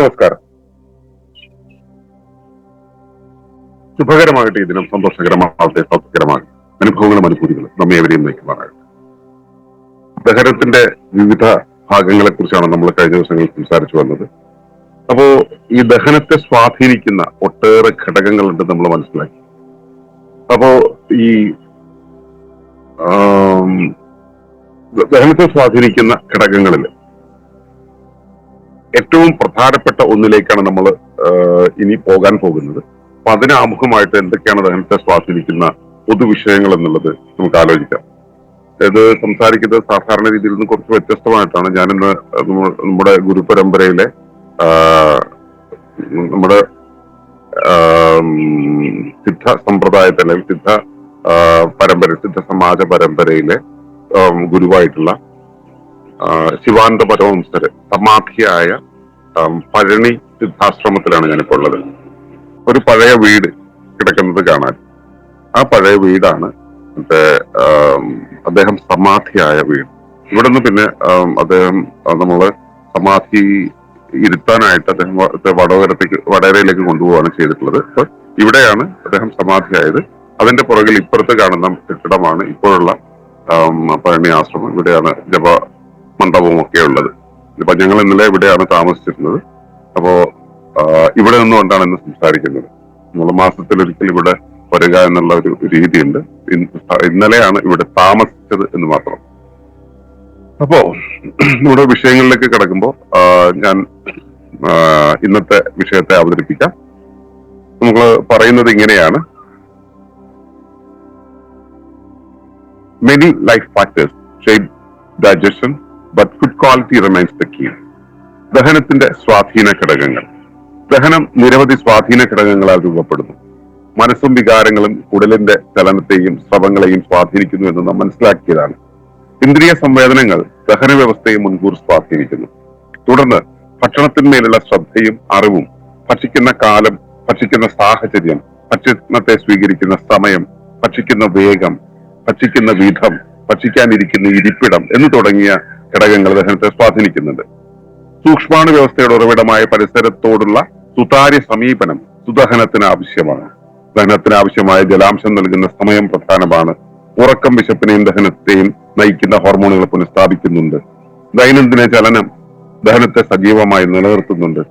നമസ്കാരം. ശുഭകരമാകട്ടെ ഇതിനും സന്തോഷകരമാകട്ടെ സൗഖ്യകരമാകട്ടെ. അനുഭവങ്ങളും അനുഭൂതികളും നമ്മെ എവരെയും നയിക്കുവാനാകട്ടെ ദഹനത്തിന്റെ വിവിധ ഭാഗങ്ങളെ കുറിച്ചാണ് നമ്മൾ കഴിഞ്ഞ ദിവസങ്ങളിൽ സംസാരിച്ചു വന്നത്. അപ്പോ ഈ ദഹനത്തെ സ്വാധീനിക്കുന്ന ഒട്ടേറെ ഘടകങ്ങളുണ്ട് നമ്മൾ മനസ്സിലാക്കി. അപ്പോ ഈ ദഹനത്തെ സ്വാധീനിക്കുന്ന ഘടകങ്ങളിൽ ഏറ്റവും പ്രധാനപ്പെട്ട ഒന്നിലേക്കാണ് നമ്മൾ ഇനി പോകാൻ പോകുന്നത്. അപ്പൊ അതിന് ആമുഖമായിട്ട് എന്തൊക്കെയാണ് ദഹനത്തെ സ്വാധീനിക്കുന്ന പൊതുവിഷയങ്ങൾ എന്നുള്ളത് നമുക്ക് ആലോചിക്കാം. ഇത് സംസാരിക്കുന്നത് സാധാരണ രീതിയിൽ നിന്ന് കുറച്ച് വ്യത്യസ്തമായിട്ടാണ്. ഞാനിന്ന് നമ്മ- നമ്മുടെ ഗുരുപരമ്പരയിലെ പരമ്പരയിലെ നമ്മുടെ സിദ്ധ സമ്പ്രദായത്തിലെ അല്ലെങ്കിൽ സിദ്ധ പരമ്പര സിദ്ധ സമാജ പരമ്പരയിലെ ഗുരുവായിട്ടുള്ള ശിവാനന്ദ പരമംസര് സമാധിയായ പഴനി സിദ്ധാശ്രമത്തിലാണ് ഞാനിപ്പോൾ ഉള്ളത്. ഒരു പഴയ വീട് കിടക്കുന്നത് കാണാൻ. ആ പഴയ വീടാണ് അദ്ദേഹം സമാധിയായ വീട്. ഇവിടെ നിന്ന് പിന്നെ അദ്ദേഹം നമ്മൾ സമാധി ഇരുത്താനായിട്ട് അദ്ദേഹം വടകരത്തേക്ക് വടകരയിലേക്ക് കൊണ്ടുപോവാണ് ചെയ്തിട്ടുള്ളത്. അപ്പൊ ഇവിടെയാണ് അദ്ദേഹം സമാധിയായത്. അതിന്റെ പുറകിൽ ഇപ്പുറത്ത് കാണുന്ന കെട്ടിടമാണ് ഇപ്പോഴുള്ള പഴനി ആശ്രമം. ഇവിടെയാണ് ജപ മണ്ഡപവും ഒക്കെ ഉള്ളത്. ഇപ്പൊ ഞങ്ങൾ ഇന്നലെ ഇവിടെയാണ് താമസിച്ചിരുന്നത്. അപ്പോ ഇവിടെ നിന്നുകൊണ്ടാണ് ഇന്ന് സംസാരിക്കുന്നത്. നമ്മൾ മാസത്തിലൊരിക്കൽ ഇവിടെ വരിക എന്നുള്ള ഒരു രീതിയുണ്ട്. ഇന്ന് ഇന്നലെയാണ് ഇവിടെ താമസിച്ചത് എന്ന് മാത്രം. അപ്പോ നമ്മുടെ വിഷയങ്ങളിലേക്ക് കിടക്കുമ്പോൾ ഞാൻ ഇന്നത്തെ വിഷയത്തെ അവതരിപ്പിക്കാം. നമ്മൾ പറയുന്നത് ഇങ്ങനെയാണ്. Many life factors digestion but food quality remains the key ദഹനത്തിന്റെ സ്വാധീന ഘടകങ്ങൾ. ദഹനം നിരവധി സ്വാധീന ഘടകങ്ങളാൽ രൂപപ്പെടുന്നു. മനസ്സും വികാരങ്ങളും കുടലിന്റെ ചലനത്തെയും സ്രവങ്ങളെയും സ്വാധീനിക്കുന്നു എന്ന് നാം മനസ്സിലാക്കിയതാണ്. ഇന്ദ്രിയ സംവേദനങ്ങൾ ദഹന വ്യവസ്ഥയെ മുൻകൂർ സ്വാധീനിക്കുന്നു. തുടർന്ന് ഭക്ഷണത്തിന്മേലുള്ള ശ്രദ്ധയും അറിവും ഭക്ഷിക്കുന്ന കാലം ഭക്ഷിക്കുന്ന സാഹചര്യം ഭക്ഷണത്തെ സ്വീകരിക്കുന്ന സമയം ഭക്ഷിക്കുന്ന വേഗം ഭക്ഷിക്കുന്ന വിധം ഭക്ഷിക്കാനിരിക്കുന്ന ഇരിപ്പിടം എന്ന് തുടങ്ങിയ ഘടകങ്ങൾ ദഹനത്തെ സ്വാധീനിക്കുന്നുണ്ട്. സൂക്ഷ്മാണു വ്യവസ്ഥയുടെ ഉറവിടമായ പരിസരത്തോടുള്ള സുതാര്യ സമീപനം സുദഹനത്തിന് ആവശ്യമാണ് ദഹനത്തിന് ആവശ്യമായ ജലാംശം നൽകുന്ന സമയം പ്രധാനമാണ്. ഉറക്കം വിശപ്പിനെയും ദഹനത്തെയും നയിക്കുന്ന ഹോർമോണുകൾ പുനഃസ്ഥാപിക്കുന്നുണ്ട്. ദൈനംദിന ചലനം ദഹനത്തെ സജീവമായി നിലനിർത്തുന്നുണ്ട്.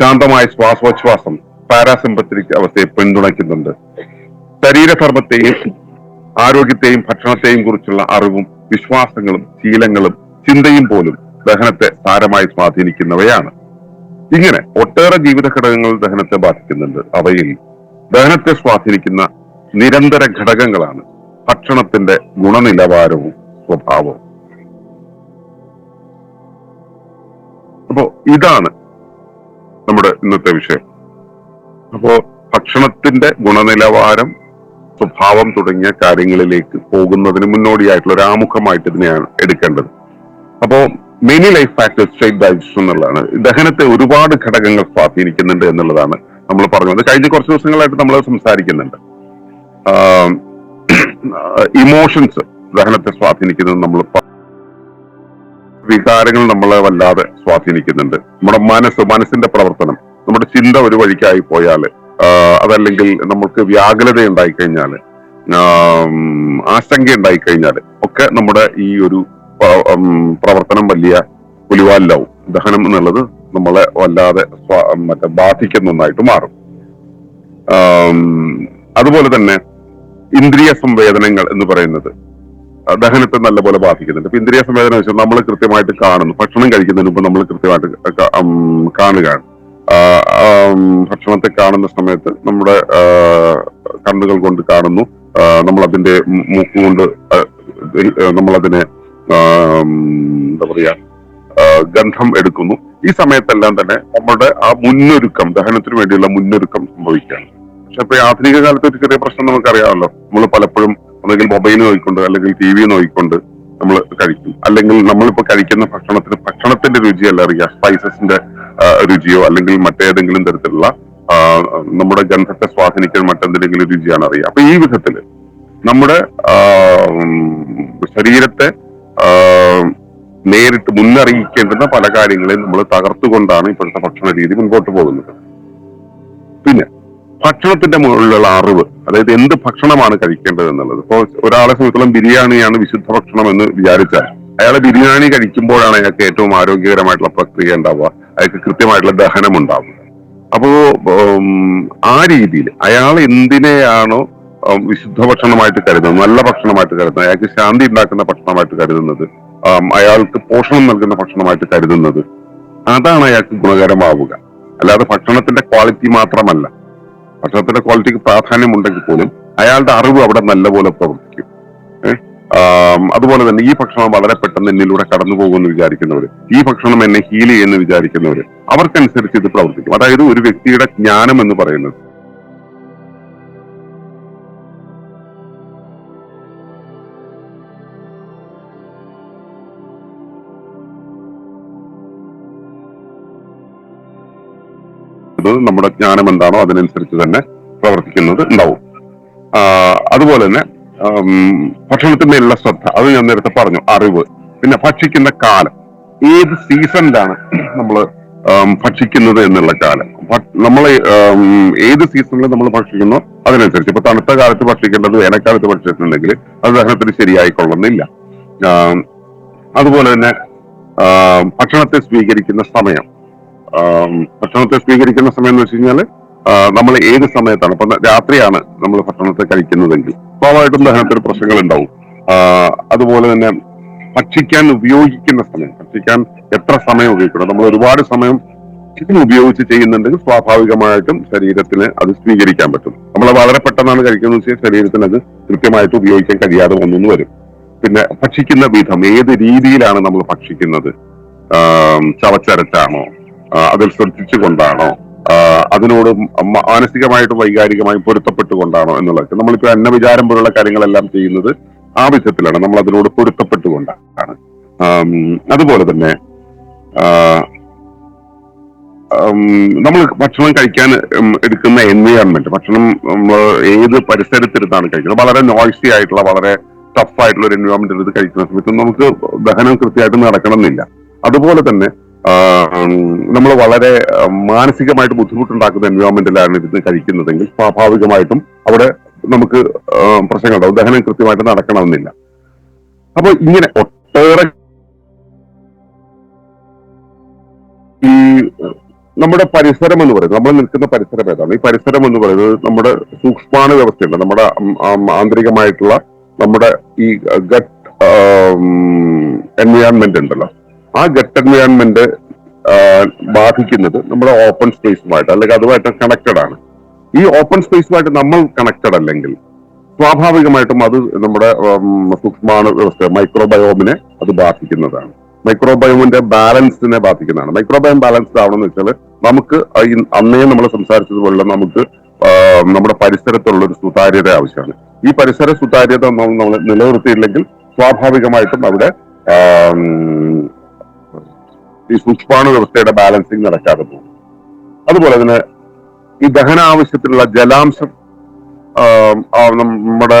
ശാന്തമായ ശ്വാസോച്ഛ്വാസം പാരാസിമ്പത്തിക് അവസ്ഥയെ പിന്തുണയ്ക്കുന്നുണ്ട്. ശരീരധർമ്മത്തെയും ആരോഗ്യത്തെയും ഭക്ഷണത്തെയും കുറിച്ചുള്ള അറിവും വിശ്വാസങ്ങളും ശീലങ്ങളും ചിന്തയും പോലും ദഹനത്തെ സാരമായി സ്വാധീനിക്കുന്നവയാണ്. ഇങ്ങനെ ഒട്ടേറെ ജീവിത ഘടകങ്ങൾ ദഹനത്തെ ബാധിക്കുന്നുണ്ട്. അവയിൽ ദഹനത്തെ സ്വാധീനിക്കുന്ന നിരന്തര ഘടകങ്ങളാണ് ഭക്ഷണത്തിന്റെ ഗുണനിലവാരവും സ്വഭാവവും. അപ്പോ ഇതാണ് നമ്മുടെ ഇന്നത്തെ വിഷയം. അപ്പോ ഭക്ഷണത്തിന്റെ ഗുണനിലവാരം സ്വഭാവം തുടങ്ങിയ കാര്യങ്ങളിലേക്ക് പോകുന്നതിന് മുന്നോടിയായിട്ടുള്ള ഒരു ആമുഖമായിട്ട് ഇതിനെയാണ് എടുക്കേണ്ടത്. അപ്പോ many life factors state digestion എന്നുള്ളതാണ്. ദഹനത്തെ ഒരുപാട് ഘടകങ്ങൾ സ്വാധീനിക്കുന്നുണ്ട് എന്നുള്ളതാണ് നമ്മൾ പറഞ്ഞത്. കഴിഞ്ഞ കുറച്ച് ദിവസങ്ങളായിട്ട് നമ്മൾ സംസാരിക്കുന്നുണ്ട്. ഇമോഷൻസ് ദഹനത്തെ സ്വാധീനിക്കുന്നത് നമ്മൾ വികാരങ്ങൾ നമ്മളെ വല്ലാതെ സ്വാധീനിക്കുന്നുണ്ട്. നമ്മുടെ മനസ്സ് മനസ്സിന്റെ പ്രവർത്തനം നമ്മുടെ ചിന്ത ഒരു വഴിക്കായി ആഹ് അതല്ലെങ്കിൽ നമ്മൾക്ക് വ്യാകുലത ഉണ്ടായി കഴിഞ്ഞാൽ ആശങ്ക ഉണ്ടായി കഴിഞ്ഞാൽ ഒക്കെ നമ്മുടെ ഈ ഒരു പ്രവർത്തനം വലിയ പുലിവാലിലാവും. ദഹനം എന്നുള്ളത് നമ്മളെ വല്ലാതെ മറ്റേ ബാധിക്കുന്ന ഒന്നായിട്ട് മാറും. അതുപോലെ തന്നെ ഇന്ദ്രിയ സംവേദനങ്ങൾ എന്ന് പറയുന്നത് ദഹനത്തെ നല്ലപോലെ ബാധിക്കുന്നുണ്ട്. ഇപ്പൊ ഇന്ദ്രിയ സംവേദനം വെച്ചാൽ നമ്മൾ കൃത്യമായിട്ട് കാണുന്നു. ഭക്ഷണം കഴിക്കുന്നതിന് മുമ്പ് നമ്മൾ കൃത്യമായിട്ട് കാണുകയാണ്. ഭക്ഷണത്തെ കാണുന്ന സമയത്ത് നമ്മുടെ കണ്ണുകൾ കൊണ്ട് കാണുന്നു. നമ്മൾ അതിന്റെ മൂക്ക് കൊണ്ട് നമ്മൾ അതിനെ നമ്മളതിനെ എന്താ പറയാ ഗന്ധം എടുക്കുന്നു. ഈ സമയത്തെല്ലാം തന്നെ നമ്മുടെ ആ മുന്നൊരുക്കം ദഹനത്തിന് വേണ്ടിയുള്ള മുന്നൊരുക്കം സംഭവിക്കുകയാണ്. പക്ഷെ ഇപ്പൊ ആധുനിക കാലത്ത് ഒരു ചെറിയ പ്രശ്നം നമുക്കറിയാമല്ലോ നമ്മൾ പലപ്പോഴും ഒന്നെങ്കിൽ മൊബൈൽ നോക്കിക്കൊണ്ട് അല്ലെങ്കിൽ ടി വി നോക്കിക്കൊണ്ട് നമ്മൾ കഴിക്കും. അല്ലെങ്കിൽ നമ്മളിപ്പോ കഴിക്കുന്ന ഭക്ഷണത്തിന് ഭക്ഷണത്തിന്റെ രുചിയല്ല അറിയാം സ്പൈസസിന്റെ രുചിയോ അല്ലെങ്കിൽ മറ്റേതെങ്കിലും തരത്തിലുള്ള നമ്മുടെ ഗന്ധത്തെ സ്വാധീനിക്കാൻ മറ്റെന്തെങ്കിലും രുചിയാണ് അറിയുക അപ്പൊ ഈ വിധത്തിൽ നമ്മുടെ ശരീരത്തെ നേരിട്ട് മുന്നറിയിക്കേണ്ടുന്ന പല കാര്യങ്ങളെയും നമ്മൾ തകർത്തുകൊണ്ടാണ് ഇപ്പോഴത്തെ ഭക്ഷണ രീതി മുൻപോട്ട് പോകുന്നത്. പിന്നെ ഭക്ഷണത്തിന്റെ മുകളിലുള്ള അറിവ് അതായത് എന്ത് ഭക്ഷണമാണ് കഴിക്കേണ്ടത് എന്നുള്ളത് ഇപ്പോൾ ഒരാളെ സംബന്ധിച്ചോളം ബിരിയാണിയാണ് വിശുദ്ധ ഭക്ഷണം എന്ന് വിചാരിച്ചാൽ അയാളെ ബിരിയാണി കഴിക്കുമ്പോഴാണ് അയാൾക്ക് ഏറ്റവും ആരോഗ്യകരമായിട്ടുള്ള പ്രക്രിയ ഉണ്ടാവുക. അയാൾക്ക് കൃത്യമായിട്ടുള്ള ദഹനം ഉണ്ടാവും അപ്പോ ആ രീതിയിൽ അയാൾ എന്തിനെയാണോ വിശുദ്ധ ഭക്ഷണമായിട്ട് കരുതുന്നത് നല്ല ഭക്ഷണമായിട്ട് കരുതുന്നത് അയാൾക്ക് ശാന്തി ഉണ്ടാക്കുന്ന ഭക്ഷണമായിട്ട് കരുതുന്നത് അയാൾക്ക് പോഷണം നൽകുന്ന ഭക്ഷണമായിട്ട് കരുതുന്നത് അതാണ് അയാൾക്ക് ഗുണകരമാവുക. അല്ലാതെ ഭക്ഷണത്തിന്റെ ക്വാളിറ്റി മാത്രമല്ല. ഭക്ഷണത്തിന്റെ ക്വാളിറ്റിക്ക് പ്രാധാന്യമുണ്ടെങ്കിൽ പോലും അയാളുടെ അറിവ് അവിടെ നല്ലപോലെ പ്രവർത്തിക്കും. അതുപോലെ തന്നെ ഈ ഭക്ഷണം വളരെ പെട്ടെന്ന് എന്നിലൂടെ കടന്നു പോകുമെന്ന് വിചാരിക്കുന്നവർ ഈ ഭക്ഷണം എന്നെ ഹീൽ ചെയ്യുമെന്ന് വിചാരിക്കുന്നവർ അവർക്കനുസരിച്ച് ഇത് പ്രവർത്തിക്കും. അതായത് ഒരു വ്യക്തിയുടെ ജ്ഞാനം എന്ന് പറയുന്നത്. നമ്മുടെ ജ്ഞാനം എന്താണോ അതിനനുസരിച്ച് തന്നെ പ്രവർത്തിക്കുന്നത് ഉണ്ടാവും. അതുപോലെ തന്നെ ഭക്ഷണത്തിന്മേലുള്ള ശ്രദ്ധ. അത് ഞാൻ നേരത്തെ പറഞ്ഞു. അറിവ്. പിന്നെ ഭക്ഷിക്കുന്ന കാലം. ഏത് സീസണിലാണ് നമ്മൾ ഭക്ഷിക്കുന്നത് എന്നുള്ള കാലം? നമ്മൾ ഏത് സീസണിൽ നമ്മൾ ഭക്ഷിക്കുന്നോ അതിനനുസരിച്ച്. ഇപ്പൊ തണുത്ത കാലത്ത് ഭക്ഷിക്കേണ്ടത് വേനൽക്കാലത്ത് ഭക്ഷിച്ചിട്ടുണ്ടെങ്കിൽ അത് ദഹനത്തിന് ശരിയായിക്കൊള്ളുന്നില്ല. അതുപോലെ തന്നെ ഭക്ഷണത്തെ സ്വീകരിക്കുന്ന സമയം. ഭക്ഷണത്തെ സ്വീകരിക്കുന്ന സമയം എന്ന് വെച്ച് കഴിഞ്ഞാൽ നമ്മൾ ഏത് സമയത്താണ്? ഇപ്പൊ രാത്രിയാണ് നമ്മൾ ഭക്ഷണത്തെ കഴിക്കുന്നതെങ്കിൽ. സ്വാഭാവികമായിട്ടും ദഹനത്തിന് പ്രശ്നങ്ങൾ ഉണ്ടാവും അതുപോലെ തന്നെ ഭക്ഷിക്കാൻ ഉപയോഗിക്കുന്ന സമയം. ഭക്ഷിക്കാൻ എത്ര സമയം ഉപയോഗിക്കണം? നമ്മൾ ഒരുപാട് സമയം ഉപയോഗിച്ച് ചെയ്യുന്നുണ്ടെങ്കിൽ സ്വാഭാവികമായിട്ടും ശരീരത്തിന് അത് സ്വീകരിക്കാൻ പറ്റും. നമ്മൾ വളരെ പെട്ടെന്നാണ് കഴിക്കുന്നത് വെച്ചാൽ ശരീരത്തിന് അത് കൃത്യമായിട്ട് ഉപയോഗിക്കാൻ കഴിയാതെ ഒന്നും വരും. പിന്നെ ഭക്ഷിക്കുന്ന വിധം ഏത് രീതിയിലാണ് നമ്മൾ ഭക്ഷിക്കുന്നത്? ചവച്ചരച്ചാണോ? അതിൽ ശ്രദ്ധിച്ചുകൊണ്ടാണോ? അതിനോട് മാനസികമായിട്ടും വൈകാരികമായും പൊരുത്തപ്പെട്ടുകൊണ്ടാണോ എന്നുള്ളത് നമ്മളിപ്പോ അന്നവിചാരം പോലുള്ള കാര്യങ്ങളെല്ലാം ചെയ്യുന്നത് ആ വിധത്തിലാണ് നമ്മൾ അതിനോട് പൊരുത്തപ്പെട്ടുകൊണ്ടാണ് അതുപോലെ തന്നെ നമ്മൾ ഭക്ഷണം കഴിക്കാൻ എടുക്കുന്ന എൻവയോൺമെന്റ് ഭക്ഷണം നമ്മൾ ഏത് പരിസരത്തിരുന്നാണ് കഴിക്കുന്നത്? വളരെ നോയ്സി ആയിട്ടുള്ള വളരെ ടഫ് ആയിട്ടുള്ള ഒരു എൻവയോൺമെന്റ് എടുത്ത് കഴിക്കുന്ന സമയത്ത് നമുക്ക് ദഹനം കൃത്യമായിട്ട് നടക്കണമെന്നില്ല. അതുപോലെ തന്നെ നമ്മൾ വളരെ മാനസികമായിട്ട് ബുദ്ധിമുട്ടുണ്ടാക്കുന്ന എൻവയോൺമെന്റിലാണ് ഇരുന്ന് കഴിക്കുന്നതെങ്കിൽ സ്വാഭാവികമായിട്ടും അവിടെ നമുക്ക് പ്രശ്നങ്ങളുണ്ടാവും ദഹനം കൃത്യമായിട്ട് നടക്കണമെന്നില്ല. അപ്പൊ ഇങ്ങനെ ഒട്ടേറെ ഈ നമ്മുടെ പരിസരം എന്ന് പറയുന്നത് നമ്മൾ നിൽക്കുന്ന പരിസരം ഏതാണ്? ഈ പരിസരം എന്ന് പറയുന്നത് നമ്മുടെ സൂക്ഷ്മാണു വ്യവസ്ഥയുണ്ട്. നമ്മുടെ ആന്തരികമായിട്ടുള്ള നമ്മുടെ ഈ ഗട്ട് എൻവയോൺമെന്റ് ഉണ്ടല്ലോ. ആ ഗട്ട് എൻവയോൺമെന്റ് ബാധിക്കുന്നത് നമ്മുടെ ഓപ്പൺ സ്പേസുമായിട്ട് അല്ലെങ്കിൽ അതുമായിട്ട് കണക്റ്റഡ് ആണ്. ഈ ഓപ്പൺ സ്പേസുമായിട്ട് നമ്മൾ കണക്റ്റഡ് അല്ലെങ്കിൽ സ്വാഭാവികമായിട്ടും അത് നമ്മുടെ സൂക്ഷ്മാണു വ്യവസ്ഥ മൈക്രോബയോമിനെ അത് ബാധിക്കുന്നതാണ്. മൈക്രോബയോമിന്റെ ബാലൻസിനെ ബാധിക്കുന്നതാണ്. മൈക്രോബയോം ബാലൻസ്ഡ് ആവണമെന്ന് വെച്ചാൽ നമുക്ക് അന്നേ നമ്മൾ സംസാരിച്ചതുപോലെ നമുക്ക് നമ്മുടെ പരിസരത്തുള്ള ഒരു സുതാര്യത ആവശ്യമാണ്. ഈ പരിസര സുതാര്യത നമ്മൾ നിലനിർത്തിയില്ലെങ്കിൽ സ്വാഭാവികമായിട്ടും അവിടെ ഈ സൂക്ഷ്മാണു വ്യവസ്ഥയുടെ ബാലൻസിങ് നടക്കാതെ പോകും. അതുപോലെ തന്നെ ഈ ദഹന ആവശ്യത്തിനുള്ള ജലാംശം നമ്മുടെ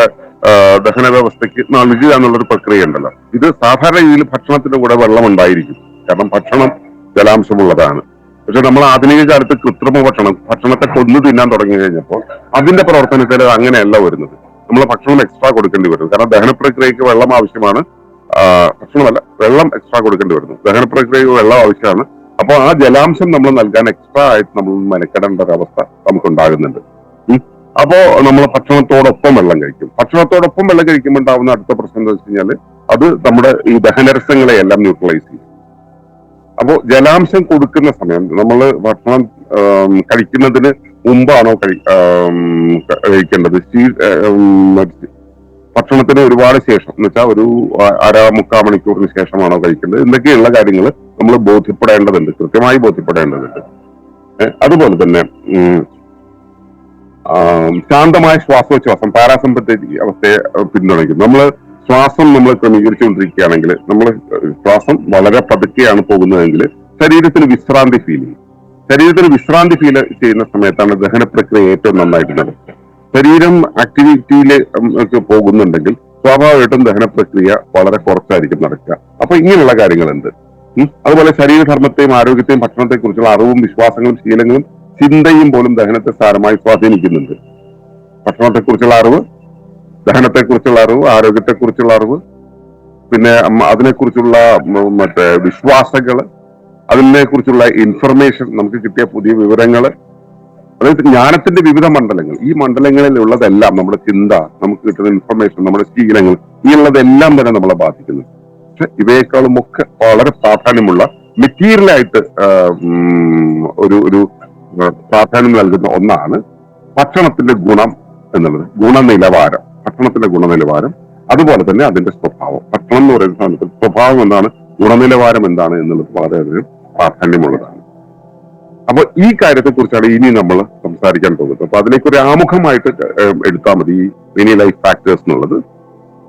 ദഹന വ്യവസ്ഥയ്ക്ക് നൽകുക എന്നുള്ളൊരു പ്രക്രിയ ഉണ്ടല്ലോ. ഇത് സാധാരണ രീതിയിൽ ഭക്ഷണത്തിന്റെ കൂടെ വെള്ളം ഉണ്ടായിരിക്കും. കാരണം ഭക്ഷണം ജലാംശമുള്ളതാണ്. പക്ഷെ നമ്മൾ ആധുനിക കാലത്ത് കൃത്രിമ ഭക്ഷണം ഭക്ഷണത്തെ കൊന്നു തിന്നാൻ തുടങ്ങി കഴിഞ്ഞപ്പോൾ അതിന്റെ പ്രവർത്തനത്തിൽ അങ്ങനെയല്ല വരുന്നത്. നമ്മൾ ഭക്ഷണം എക്സ്ട്രാ കൊടുക്കേണ്ടി വരുന്നത് കാരണം ദഹന പ്രക്രിയക്ക് വെള്ളം ആവശ്യമാണ്. ഭക്ഷണമല്ല വെള്ളം എക്സ്ട്രാ കൊടുക്കേണ്ടി വരുന്നു. ദഹന പ്രക്രിയയിൽ വെള്ളം ആവശ്യമാണ്. അപ്പോൾ ആ ജലാംശം നമ്മൾ നൽകാൻ എക്സ്ട്രാ ആയിട്ട് നമ്മൾ മെനക്കെടേണ്ട ഒരവസ്ഥ അവസ്ഥ നമുക്ക് ഉണ്ടാകുന്നുണ്ട് ഉം. അപ്പോ നമ്മൾ ഭക്ഷണത്തോടൊപ്പം വെള്ളം കഴിക്കും. ഭക്ഷണത്തോടൊപ്പം വെള്ളം കഴിക്കുമ്പോൾ ഉണ്ടാവുന്ന അടുത്ത പ്രശ്നം എന്താ വെച്ച് കഴിഞ്ഞാൽ അത് നമ്മുടെ ഈ ദഹനരസങ്ങളെ എല്ലാം ന്യൂട്രലൈസ് ചെയ്യും. അപ്പോ ജലാംശം കൊടുക്കുന്ന സമയം നമ്മൾ ഭക്ഷണം കഴിക്കുന്നതിന് മുമ്പാണോ കഴി കഴിക്കേണ്ടത്? ഭക്ഷണത്തിന് ഒരുപാട് ശേഷം എന്ന് വെച്ചാൽ ഒരു അര മുക്കാൽ മണിക്കൂറിന് ശേഷമാണോ കഴിക്കേണ്ടത് എന്തൊക്കെയുള്ള കാര്യങ്ങൾ നമ്മൾ ബോധ്യപ്പെടേണ്ടതുണ്ട് കൃത്യമായി ബോധ്യപ്പെടേണ്ടതുണ്ട്. അതുപോലെ തന്നെ ശാന്തമായ ശ്വാസോച്ഛ്വാസം പാരാസമ്പത്തി അവസ്ഥയെ പിന്തുണയ്ക്കും നമ്മൾ ശ്വാസം നമ്മൾ ക്രമീകരിച്ചുകൊണ്ടിരിക്കുകയാണെങ്കിൽ നമ്മൾ ശ്വാസം വളരെ പതുക്കെയാണ് പോകുന്നതെങ്കിൽ ശരീരത്തിന് വിശ്രാന്തി ഫീൽ ചെയ്യും. ശരീരത്തിന് വിശ്രാന്തി ഫീൽ ചെയ്യുന്ന സമയത്താണ് ദഹന പ്രക്രിയ ഏറ്റവും നന്നായിട്ട് നടക്കുക ശരീരം ആക്ടിവിറ്റിയിൽ ഒക്കെ പോകുന്നുണ്ടെങ്കിൽ സ്വാഭാവികമായിട്ടും ദഹന പ്രക്രിയ വളരെ കുറച്ചായിരിക്കും നടക്കുക. അപ്പൊ ഇങ്ങനെയുള്ള കാര്യങ്ങളുണ്ട്. അതുപോലെ ശരീരധർമ്മത്തെയും ആരോഗ്യത്തെയും ഭക്ഷണത്തെ കുറിച്ചുള്ള അറിവും വിശ്വാസങ്ങളും ശീലങ്ങളും ചിന്തയും പോലും ദഹനത്തെ സാരമായി സ്വാധീനിക്കുന്നുണ്ട്. ഭക്ഷണത്തെ കുറിച്ചുള്ള അറിവ് ദഹനത്തെ കുറിച്ചുള്ള അറിവ് ആരോഗ്യത്തെ കുറിച്ചുള്ള അറിവ് പിന്നെ അതിനെക്കുറിച്ചുള്ള മറ്റേ വിശ്വാസങ്ങൾ അതിനെ കുറിച്ചുള്ള ഇൻഫർമേഷൻ നമുക്ക് കിട്ടിയ പുതിയ വിവരങ്ങൾ അതായത് ജ്ഞാനത്തിന്റെ വിവിധ മണ്ഡലങ്ങൾ. ഈ മണ്ഡലങ്ങളിൽ ഉള്ളതെല്ലാം നമ്മുടെ ചിന്ത നമുക്ക് കിട്ടുന്ന ഇൻഫർമേഷൻ നമ്മുടെ ശീലങ്ങൾ ഈ ഉള്ളതെല്ലാം തന്നെ നമ്മളെ ബാധിക്കുന്നു. പക്ഷെ ഇവയെക്കാളും ഒക്കെ വളരെ പ്രാധാന്യമുള്ള മെറ്റീരിയൽ ആയിട്ട് ഒരു ഒരു പ്രാധാന്യം നൽകുന്ന ഒന്നാണ് ഭക്ഷണത്തിന്റെ ഗുണം എന്നുള്ളത്. ഗുണനിലവാരം. ഭക്ഷണത്തിന്റെ ഗുണനിലവാരം. അതുപോലെ തന്നെ അതിന്റെ സ്വഭാവം. ഭക്ഷണം എന്ന് പറയുന്ന സ്വഭാവം എന്താണ്? ഗുണനിലവാരം എന്താണ് എന്നുള്ളത് വളരെയധികം പ്രാധാന്യമുള്ളതാണ്. അപ്പൊ ഈ കാര്യത്തെ കുറിച്ചാണ് ഇനി നമ്മൾ സംസാരിക്കാൻ പോകുന്നത്. അപ്പൊ അതിലേക്ക് ഒരു ആമുഖമായിട്ട് എടുത്താൽ മതി ഈ മിനി ലൈഫ് ഫാക്ടേഴ്സ് എന്നുള്ളത്.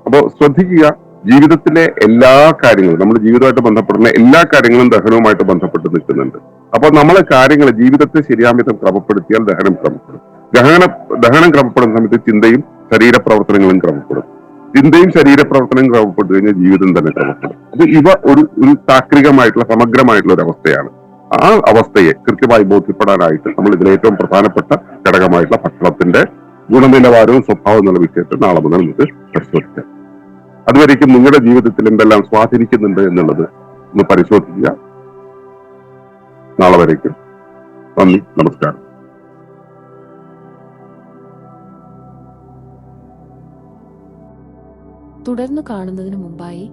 അപ്പൊ ശ്രദ്ധിക്കുക ജീവിതത്തിലെ എല്ലാ കാര്യങ്ങളും നമ്മുടെ ജീവിതമായിട്ട് ബന്ധപ്പെടുന്ന എല്ലാ കാര്യങ്ങളും ദഹനവുമായിട്ട് ബന്ധപ്പെട്ട് നിൽക്കുന്നുണ്ട്. അപ്പൊ നമ്മളെ കാര്യങ്ങൾ ജീവിതത്തെ ശരിയാമിതം ക്രമപ്പെടുത്തിയാൽ ദഹനം ക്രമപ്പെടും. ദഹന ദഹനം ക്രമപ്പെടുന്ന സമയത്ത് ചിന്തയും ശരീരപ്രവർത്തനങ്ങളും ക്രമപ്പെടും. ചിന്തയും ശരീരപ്രവർത്തനവും ക്രമപ്പെട്ടു കഴിഞ്ഞാൽ ജീവിതം തന്നെ ക്രമപ്പെടും. അപ്പൊ ഇവ ഒരു ഒരു താക്രികമായിട്ടുള്ള സമഗ്രമായിട്ടുള്ള ഒരു അവസ്ഥയാണ്. ആ അവസ്ഥയെ കൃത്യമായി ബോധ്യപ്പെടാനായിട്ട് നമ്മൾ ഇതിൽ ഏറ്റവും പ്രധാനപ്പെട്ട ഘടകമായിട്ടുള്ള ഭക്ഷണത്തിന്റെ ഗുണനിലവാരവും എന്നുള്ള വിഷയത്തിൽ നാളെ മുതൽ നമുക്ക് പരിശോധിക്കാം. അതുവരേക്കും നിങ്ങളുടെ ജീവിതത്തിൽ എന്തെല്ലാം സ്വാധീനിക്കുന്നുണ്ട് എന്നുള്ളത് ഒന്ന് പരിശോധിക്കുക. നാളെ വരേക്കും. നന്ദി നമസ്കാരം. തുടർന്നു കാണുന്നതിന് മുമ്പായി